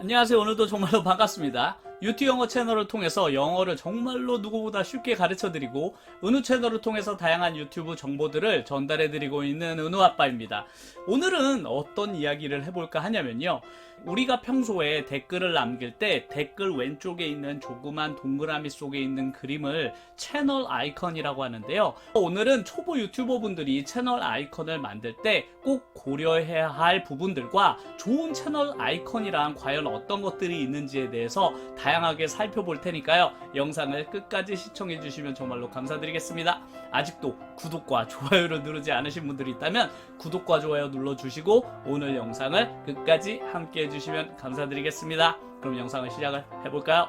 안녕하세요. 오늘도 정말로 반갑습니다. 유티 영어 채널을 통해서 영어를 정말로 누구보다 쉽게 가르쳐 드리고 은우 채널을 통해서 다양한 유튜브 정보들을 전달해 드리고 있는 은우 아빠입니다. 오늘은 어떤 이야기를 해볼까 하냐면요. 우리가 평소에 댓글을 남길 때 댓글 왼쪽에 있는 조그만 동그라미 속에 있는 그림을 채널 아이콘이라고 하는데요. 오늘은 초보 유튜버 분들이 채널 아이콘을 만들 때 꼭 고려해야 할 부분들과 좋은 채널 아이콘이란 과연 어떤 것들이 있는지에 대해서 다양 하게 살펴볼 테니까요. 영상을 끝까지 시청해 주시면 정말로 감사드리겠습니다. 아직도 구독과 좋아요를 누르지 않으신 분들이 있다면 구독과 좋아요 눌러주시고 오늘 영상을 끝까지 함께 해주시면 감사드리겠습니다. 그럼 영상을 시작을 해볼까요?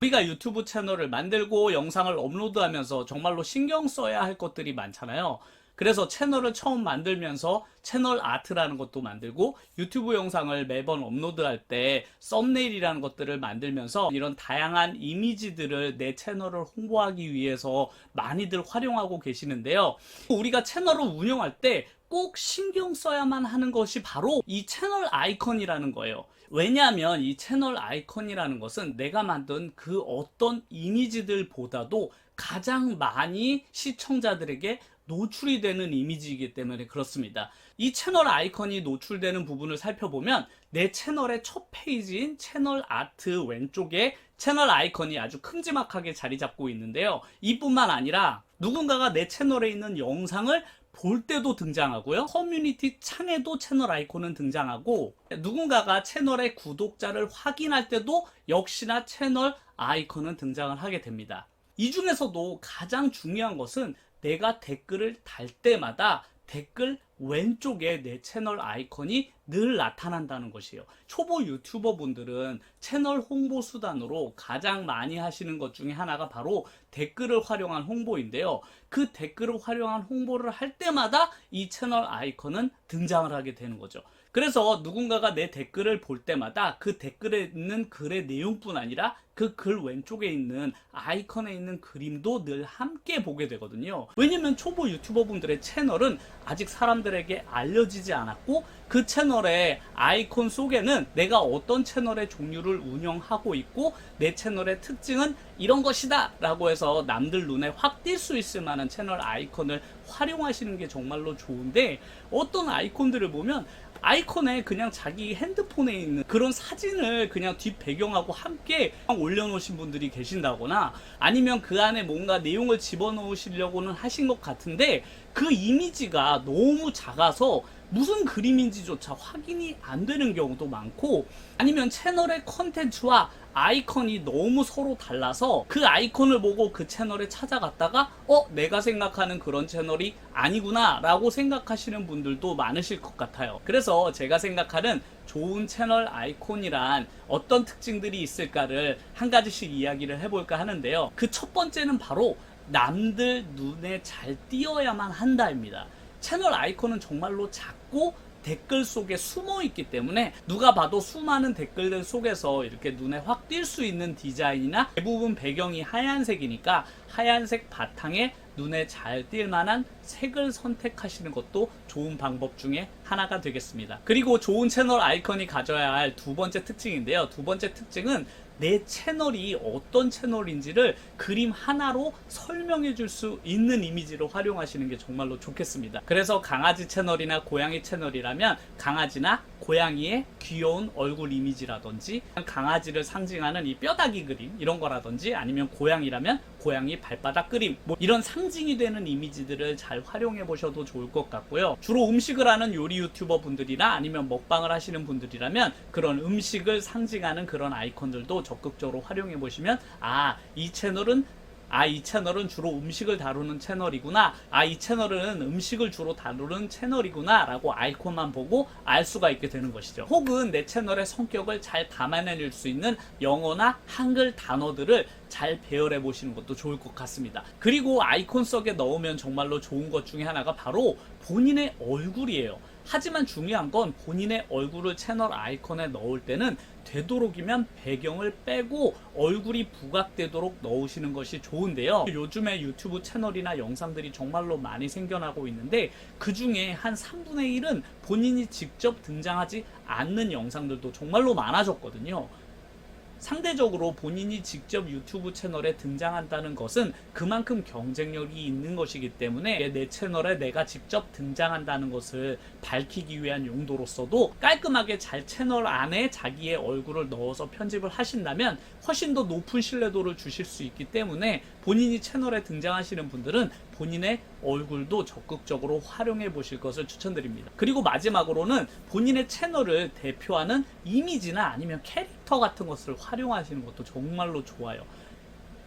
우리가 유튜브 채널을 만들고 영상을 업로드하면서 정말로 신경 써야 할 것들이 많잖아요. 그래서 채널을 처음 만들면서 채널 아트라는 것도 만들고 유튜브 영상을 매번 업로드할 때 썸네일이라는 것들을 만들면서 이런 다양한 이미지들을 내 채널을 홍보하기 위해서 많이들 활용하고 계시는데요. 우리가 채널을 운영할 때 꼭 신경 써야만 하는 것이 바로 이 채널 아이콘이라는 거예요. 왜냐하면 이 채널 아이콘이라는 것은 내가 만든 그 어떤 이미지들보다도 가장 많이 시청자들에게 노출이 되는 이미지이기 때문에 그렇습니다. 이 채널 아이콘이 노출되는 부분을 살펴보면 내 채널의 첫 페이지인 채널 아트 왼쪽에 채널 아이콘이 아주 큼지막하게 자리 잡고 있는데요. 이뿐만 아니라 누군가가 내 채널에 있는 영상을 볼 때도 등장하고요. 커뮤니티 창에도 채널 아이콘은 등장하고 누군가가 채널의 구독자를 확인할 때도 역시나 채널 아이콘은 등장을 하게 됩니다. 이 중에서도 가장 중요한 것은 내가 댓글을 달 때마다 댓글 왼쪽에 내 채널 아이콘이 늘 나타난다는 것이에요. 초보 유튜버 분들은 채널 홍보 수단으로 가장 많이 하시는 것 중에 하나가 바로 댓글을 활용한 홍보인데요. 그 댓글을 활용한 홍보를 할 때마다 이 채널 아이콘은 등장을 하게 되는 거죠. 그래서 누군가가 내 댓글을 볼 때마다 그 댓글에 있는 글의 내용뿐 아니라 그 글 왼쪽에 있는 아이콘에 있는 그림도 늘 함께 보게 되거든요. 왜냐면 초보 유튜버 분들의 채널은 아직 사람들에게 알려지지 않았고 그 채널의 아이콘 속에는 내가 어떤 채널의 종류를 운영하고 있고 내 채널의 특징은 이런 것이다 라고 해서 남들 눈에 확 띌 수 있을 만한 채널 아이콘을 활용하시는 게 정말로 좋은데 어떤 아이콘들을 보면 아이콘에 그냥 자기 핸드폰에 있는 그런 사진을 그냥 뒷 배경하고 함께 올려놓으신 분들이 계신다거나 아니면 그 안에 뭔가 내용을 집어넣으시려고는 하신 것 같은데 그 이미지가 너무 작아서 무슨 그림인지조차 확인이 안 되는 경우도 많고 아니면 채널의 컨텐츠와 아이콘이 너무 서로 달라서 그 아이콘을 보고 그 채널에 찾아갔다가 어 내가 생각하는 그런 채널이 아니구나 라고 생각하시는 분들도 많으실 것 같아요. 그래서 제가 생각하는 좋은 채널 아이콘이란 어떤 특징들이 있을까를 한 가지씩 이야기를 해볼까 하는데요. 그 첫 번째는 바로 남들 눈에 잘 띄어야만 한다입니다 채널 아이콘은 정말로 작고 댓글 속에 숨어 있기 때문에 누가 봐도 수많은 댓글들 속에서 이렇게 눈에 확 띌 수 있는 디자인이나 대부분 배경이 하얀색이니까 하얀색 바탕에 눈에 잘 띌 만한 색을 선택하시는 것도 좋은 방법 중에 하나가 되겠습니다. 그리고 좋은 채널 아이콘이 가져야 할 두 번째 특징인데요. 두 번째 특징은 내 채널이 어떤 채널인지를 그림 하나로 설명해 줄 수 있는 이미지로 활용하시는 게 정말로 좋겠습니다. 그래서 강아지 채널이나 고양이 채널이라면 강아지나 고양이의 귀여운 얼굴 이미지라든지 강아지를 상징하는 이 뼈다귀 그림 이런 거라든지 아니면 고양이라면 고양이 발바닥 그림 뭐 이런 상징이 되는 이미지들을 잘 활용해 보셔도 좋을 것 같고요. 주로 음식을 하는 요리 유튜버 분들이나 아니면 먹방을 하시는 분들이라면 그런 음식을 상징하는 그런 아이콘들도 적극적으로 활용해 보시면 아 이 채널은 아, 이 채널은 주로 음식을 다루는 채널이구나. 아, 이 채널은 음식을 주로 다루는 채널이구나. 라고 아이콘만 보고 알 수가 있게 되는 것이죠. 혹은 내 채널의 성격을 잘 담아낼 수 있는 영어나 한글 단어들을 잘 배열해 보시는 것도 좋을 것 같습니다. 그리고 아이콘 속에 넣으면 정말로 좋은 것 중에 하나가 바로 본인의 얼굴이에요. 하지만 중요한 건 본인의 얼굴을 채널 아이콘에 넣을 때는 되도록이면 배경을 빼고 얼굴이 부각되도록 넣으시는 것이 좋은데요. 요즘에 유튜브 채널이나 영상들이 정말로 많이 생겨나고 있는데 그 중에 한 3분의 1은 본인이 직접 등장하지 않는 영상들도 정말로 많아졌거든요. 상대적으로 본인이 직접 유튜브 채널에 등장한다는 것은 그만큼 경쟁력이 있는 것이기 때문에 내 채널에 내가 직접 등장한다는 것을 밝히기 위한 용도로서도 깔끔하게 잘 채널 안에 자기의 얼굴을 넣어서 편집을 하신다면 훨씬 더 높은 신뢰도를 주실 수 있기 때문에 본인이 채널에 등장하시는 분들은 본인의 얼굴도 적극적으로 활용해 보실 것을 추천드립니다. 그리고 마지막으로는 본인의 채널을 대표하는 이미지나 아니면 캐릭터 같은 것을 활용하시는 것도 정말로 좋아요.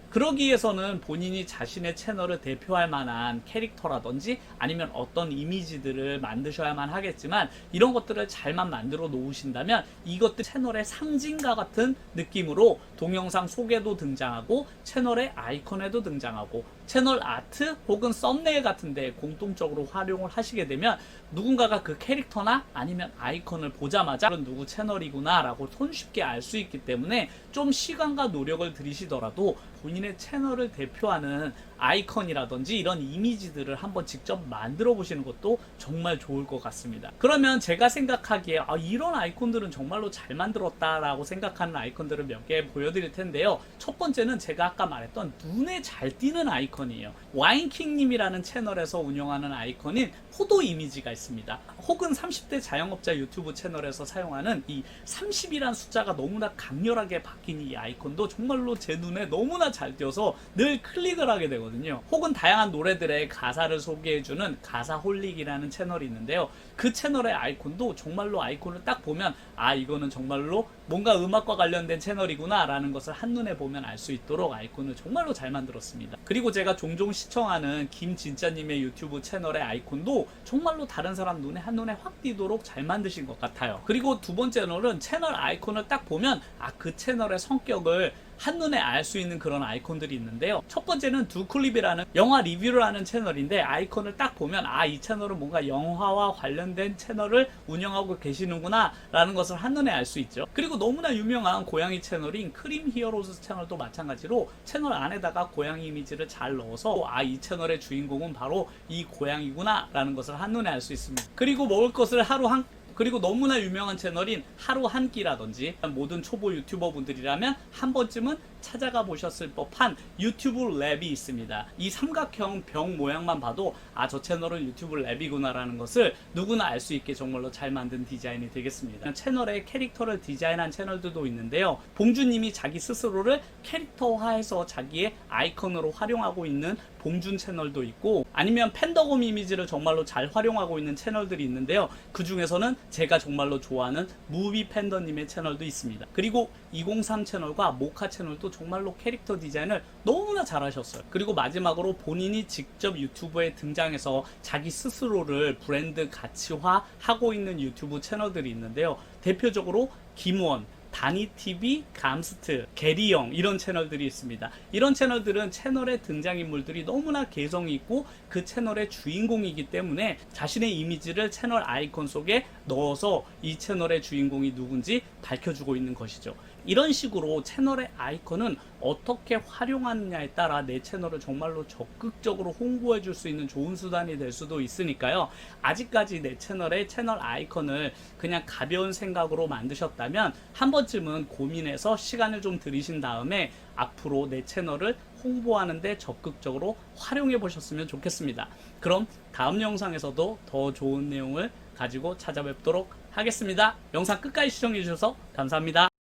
그러기 위해서는 본인이 자신의 채널을 대표할 만한 캐릭터라든지 아니면 어떤 이미지들을 만드셔야만 하겠지만 이런 것들을 잘만 만들어 놓으신다면 이것들 채널의 상징과 같은 느낌으로 동영상 속에도 등장하고 채널의 아이콘에도 등장하고 채널 아트 혹은 썸네일 같은데 공통적으로 활용을 하시게 되면 누군가가 그 캐릭터나 아니면 아이콘을 보자마자 이건 누구 채널이구나 라고 손쉽게 알 수 있기 때문에 좀 시간과 노력을 들이시더라도 본인의 채널을 대표하는 아이콘이라든지 이런 이미지들을 한번 직접 만들어 보시는 것도 정말 좋을 것 같습니다. 그러면 제가 생각하기에 아, 이런 아이콘들은 정말로 잘 만들었다라고 생각하는 아이콘들을 몇 개 보여드릴 텐데요. 첫 번째는 제가 아까 말했던 눈에 잘 띄는 아이콘이에요. 와인킹님이라는 채널에서 운영하는 아이콘인 포도 이미지가 있습니다. 혹은 30대 자영업자 유튜브 채널에서 사용하는 이 30이란 숫자가 너무나 강렬하게 바뀐 이 아이콘도 정말로 제 눈에 너무나 잘 띄어서 늘 클릭을 하게 되거든요. 혹은 다양한 노래들의 가사를 소개해주는 가사홀릭이라는 채널이 있는데요. 그 채널의 아이콘도 정말로 아이콘을 딱 보면 아 이거는 정말로 뭔가 음악과 관련된 채널이구나 라는 것을 한눈에 보면 알 수 있도록 아이콘을 정말로 잘 만들었습니다. 그리고 제가 종종 시청하는 김진짜님의 유튜브 채널의 아이콘도 정말로 다른 사람 눈에 한눈에 확 띄도록 잘 만드신 것 같아요. 그리고 두 번째로는 채널 아이콘을 딱 보면 아 그 채널의 성격을 한눈에 알 수 있는 그런 아이콘들이 있는데요. 첫 번째는 두클립이라는 영화 리뷰를 하는 채널인데 아이콘을 딱 보면 아 이 채널은 뭔가 영화와 관련된 채널을 운영하고 계시는구나 라는 것을 한눈에 알 수 있죠. 그리고 너무나 유명한 고양이 채널인 크림 히어로즈 채널도 마찬가지로 채널 안에다가 고양이 이미지를 잘 넣어서 아 이 채널의 주인공은 바로 이 고양이구나 라는 것을 한눈에 알 수 있습니다. 그리고 먹을 것을 하루 한 그리고 너무나 유명한 채널인 하루 한 끼라든지 모든 초보 유튜버 분들이라면 한 번쯤은 찾아가 보셨을 법한 유튜브 랩이 있습니다. 이 삼각형 병 모양만 봐도 아 저 채널은 유튜브 랩이구나라는 것을 누구나 알 수 있게 정말로 잘 만든 디자인이 되겠습니다. 채널에 캐릭터를 디자인한 채널들도 있는데요. 봉주님이 자기 스스로를 캐릭터화해서 자기의 아이콘으로 활용하고 있는 봉준 채널도 있고 아니면 팬더곰 이미지를 정말로 잘 활용하고 있는 채널들이 있는데요. 그 중에서는 제가 정말로 좋아하는 무비 팬더님의 채널도 있습니다. 그리고 203 채널과 모카 채널 도 정말로 캐릭터 디자인을 너무나 잘하셨어요. 그리고 마지막으로 본인이 직접 유튜브에 등장해서 자기 스스로를 브랜드 가치화 하고 있는 유튜브 채널들이 있는데요. 대표적으로 김원, 다니TV, 감스트, 게리영 이런 채널들이 있습니다. 이런 채널들은 채널의 등장인물들이 너무나 개성이 있고 그 채널의 주인공이기 때문에 자신의 이미지를 채널 아이콘 속에 넣어서 이 채널의 주인공이 누군지 밝혀주고 있는 것이죠. 이런 식으로 채널의 아이콘은 어떻게 활용하느냐에 따라 내 채널을 정말로 적극적으로 홍보해 줄 수 있는 좋은 수단이 될 수도 있으니까요. 아직까지 내 채널의 채널 아이콘을 그냥 가벼운 생각으로 만드셨다면 한 번쯤은 고민해서 시간을 좀 들이신 다음에 앞으로 내 채널을 홍보하는데 적극적으로 활용해 보셨으면 좋겠습니다. 그럼 다음 영상에서도 더 좋은 내용을 가지고 찾아뵙도록 하겠습니다. 영상 끝까지 시청해 주셔서 감사합니다.